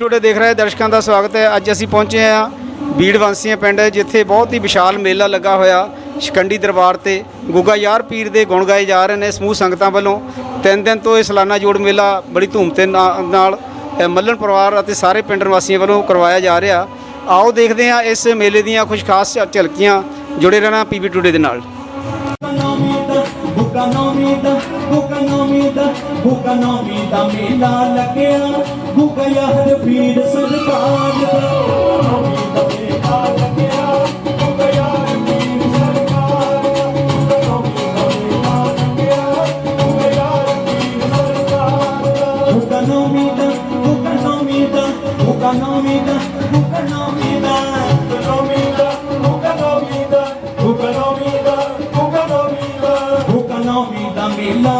Today ਦੇਖ ਰਹੇ ਦਰਸ਼ਕਾਂ ਦਾ ਸਵਾਗਤ ਹੈ। ਅੱਜ ਅਸੀਂ ਪਹੁੰਚੇ ਹਾਂ ਬੀੜ ਵਾਂਸੀਆਂ ਪਿੰਡ ਜਿੱਥੇ ਬਹੁਤ ਹੀ ਵਿਸ਼ਾਲ ਮੇਲਾ ਲੱਗਾ ਹੋਇਆ ਸ਼ਿਕੰਡੀ ਦਰਬਾਰ ਤੇ। ਗੁੱਗਾ ਯਾਰ ਪੀਰ ਦੇ ਗੁਣ ਗਾਏ ਜਾ ਰਹੇ ਨੇ ਸਮੂਹ ਸੰਗਤਾਂ ਵੱਲੋਂ। ਤਿੰਨ ਦਿਨ ਤੋਂ ਇਹ ਸਾਲਾਨਾ ਜੋੜ ਮੇਲਾ ਬੜੀ ਧੂਮ ਤੇ ਨਾ- ਨਾਲ ਅ, ਮੱਲਣ ਪਰਿਵਾਰ ਅਤੇ ਸਾਰੇ ਪਿੰਡ ਨਿਵਾਸੀਆਂ ਵੱਲੋਂ ਕਰਵਾਇਆ ਜਾ ਰਿਹਾ। ਆਓ ਦੇਖਦੇ ਹਾਂ ਇਸ ਮੇਲੇ ਦੀਆਂ ਕੁਝ ਖਾਸ ਝਲਕੀਆਂ। ਜੁੜੇ ਰਹਿਣਾ ਪੀਬੀ ਟੁਡੇ ਦੇ ਨਾਲ। ਭੁੱਕਾ ਨੌਮੀ ਦਾ ਮੇਲਾ ਲੱਗਿਆ। ਭੁੱਕਾ ਯਾਰ ਪੀਰ ਸਰਕਾਰ ਦਾ ਮੇਲਾ ਲੱਗਿਆ। ਭੁੱਕਾ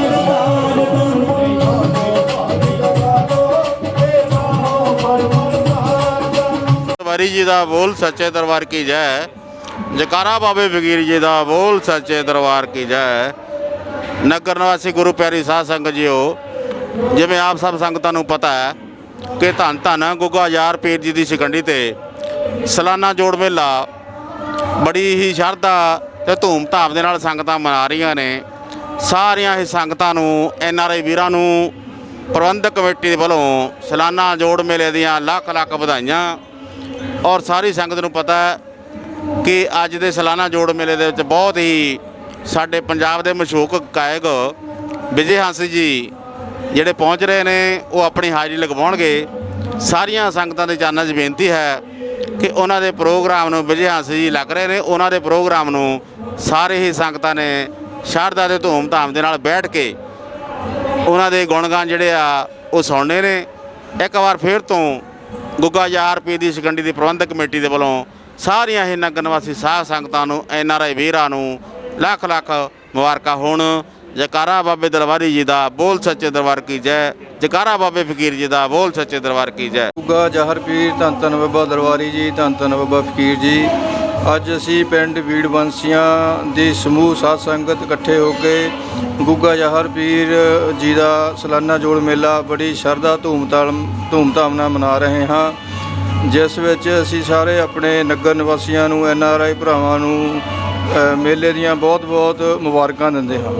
ਵਾਰੀ ਜੀ ਦਾ ਬੋਲ ਸੱਚੇ ਦਰਬਾਰ ਕੀ ਜੈ? ਜਕਾਰਾ ਬਾਬੇ ਫਕੀਰ ਜੀ ਦਾ ਬੋਲ ਸੱਚੇ ਦਰਬਾਰ ਕੀ ਜੈ? ਨਗਰ ਨਿਵਾਸੀ ਗੁਰੂ ਪਿਆਰੀ ਸਾਧ ਸੰਗਤ ਜੀਓ, ਜਿਵੇਂ ਆਪ ਸਭ ਸੰਗਤਾਂ ਨੂੰ ਪਤਾ ਹੈ ਕਿ ਧੰਨ ਧੰਨ ਗੁੱਗਾ ਯਾਰ ਪੀਰ ਜੀ ਦੀ ਸਿਕੰਡੀ ਤੇ ਸਲਾਨਾ ਜੋੜ ਮੇਲਾ ਬੜੀ ਹੀ ਸ਼ਰਧਾ ਤੇ ਧੂਮ-ਧਾਮ ਦੇ ਨਾਲ ਸੰਗਤਾਂ ਮਨਾ ਰਹੀਆਂ ਨੇ। ਸਾਰੀਆਂ ਹੀ ਸੰਗਤਾਂ ਨੂੰ, ਐਨ ਆਰ ਆਈ ਵੀਰਾਂ ਨੂੰ ਪ੍ਰਬੰਧਕ ਕਮੇਟੀ ਦੇ ਵੱਲੋਂ ਸਲਾਨਾ ਜੋੜ ਮੇਲੇ ਦੀਆਂ ਲੱਖ ਲੱਖ ਵਧਾਈਆਂ। ਔਰ ਸਾਰੀ ਸੰਗਤ ਨੂੰ ਪਤਾ ਹੈ ਕਿ ਅੱਜ ਦੇ ਸਾਲਾਨਾ ਜੋੜ ਮੇਲੇ ਦੇ ਵਿੱਚ ਬਹੁਤ ਹੀ ਸਾਡੇ ਪੰਜਾਬ ਦੇ ਮਸ਼ਹੂਰ ਗਾਇਕ ਵਿਜੇ ਹੰਸ ਜੀ ਜਿਹੜੇ ਪਹੁੰਚ ਰਹੇ ਨੇ, ਉਹ ਆਪਣੀ ਹਾਜ਼ਰੀ ਲਗਵਾਉਣਗੇ। ਸਾਰੀਆਂ ਸੰਗਤਾਂ ਦੇ ਚਾਨਾਂ 'ਚ ਬੇਨਤੀ ਹੈ ਕਿ ਉਹਨਾਂ ਦੇ ਪ੍ਰੋਗਰਾਮ ਨੂੰ ਵਿਜੇ ਹੰਸ ਜੀ ਲੱਗ ਰਹੇ ਨੇ, ਉਹਨਾਂ ਦੇ ਪ੍ਰੋਗਰਾਮ ਨੂੰ ਸਾਰੇ ਹੀ ਸੰਗਤਾਂ ਨੇ ਸ਼ਰਧਾ ਦੇ ਧੂਮ-ਧਾਮ ਦੇ ਨਾਲ ਬੈਠ ਕੇ ਉਹਨਾਂ ਦੇ ਗੁਣਗਾਨ ਜਿਹੜੇ ਆ, ਉਹ ਸੁਣਨੇ ਨੇ। ਇੱਕ ਵਾਰ ਫੇਰ ਤੋਂ ਗੁੱਗਾ ਯਾਰ ਪੀ ਦੀ ਸਿਕੰਡੀ ਦੀ ਪ੍ਰਬੰਧਕ ਕਮੇਟੀ ਦੇ ਵੱਲੋਂ ਸਾਰੀਆਂ ਹੀ ਨਗਰ ਨਿਵਾਸੀ ਸਾਧ ਸੰਗਤਾਂ ਨੂੰ, ਐਨ ਆਰ ਆਈ ਵੀਰਾਂ ਨੂੰ ਲੱਖ ਲੱਖ ਮੁਬਾਰਕਾਂ। ਹੋਣ ਜਕਾਰਾ ਬਾਬੇ ਦਰਬਾਰੀ ਜੀ ਦਾ ਬੋਲ ਸੱਚੇ ਦਰਬਾਰ ਕੀ ਜੈ? ਜਕਾਰਾ ਬਾਬੇ ਫਕੀਰ ਜੀ ਦਾ ਬੋਲ ਸੱਚੇ ਦਰਬਾਰ ਕੀ ਜੈ? ਗੁੱਗਾ ਜਹਰ ਪੀਰ ਧੰਨ ਧੰਨ ਬਾਬਾ ਦਰਬਾਰੀ ਜੀ, ਧੰਨ ਧੰਨ ਬਾਬਾ ਫਕੀਰ ਜੀ। ਅੱਜ ਅਸੀਂ ਪਿੰਡ ਵੀੜਵੰਸੀਆਂ ਦੀ ਸਮੂਹ ਸਾਧ ਸੰਗਤ ਇਕੱਠੇ ਹੋ ਕੇ ਗੁੱਗਾ ਜਹਰ ਪੀਰ ਜੀ ਦਾ ਸਾਲਾਨਾ ਜੋੜ ਮੇਲਾ ਬੜੀ ਸ਼ਰਧਾ ਧੂਮਧਾਮ ਧੂਮਧਾਮ ਨਾਲ ਮਨਾ ਰਹੇ ਹਾਂ। ਜਿਸ ਵਿੱਚ ਅਸੀਂ ਸਾਰੇ ਆਪਣੇ ਨਗਰ ਨਿਵਾਸੀਆਂ ਨੂੰ, ਐਨ ਆਰ ਆਈ ਭਰਾਵਾਂ ਨੂੰ ਮੇਲੇ ਦੀਆਂ ਬਹੁਤ-ਬਹੁਤ ਮੁਬਾਰਕਾਂ ਦਿੰਦੇ ਹਾਂ।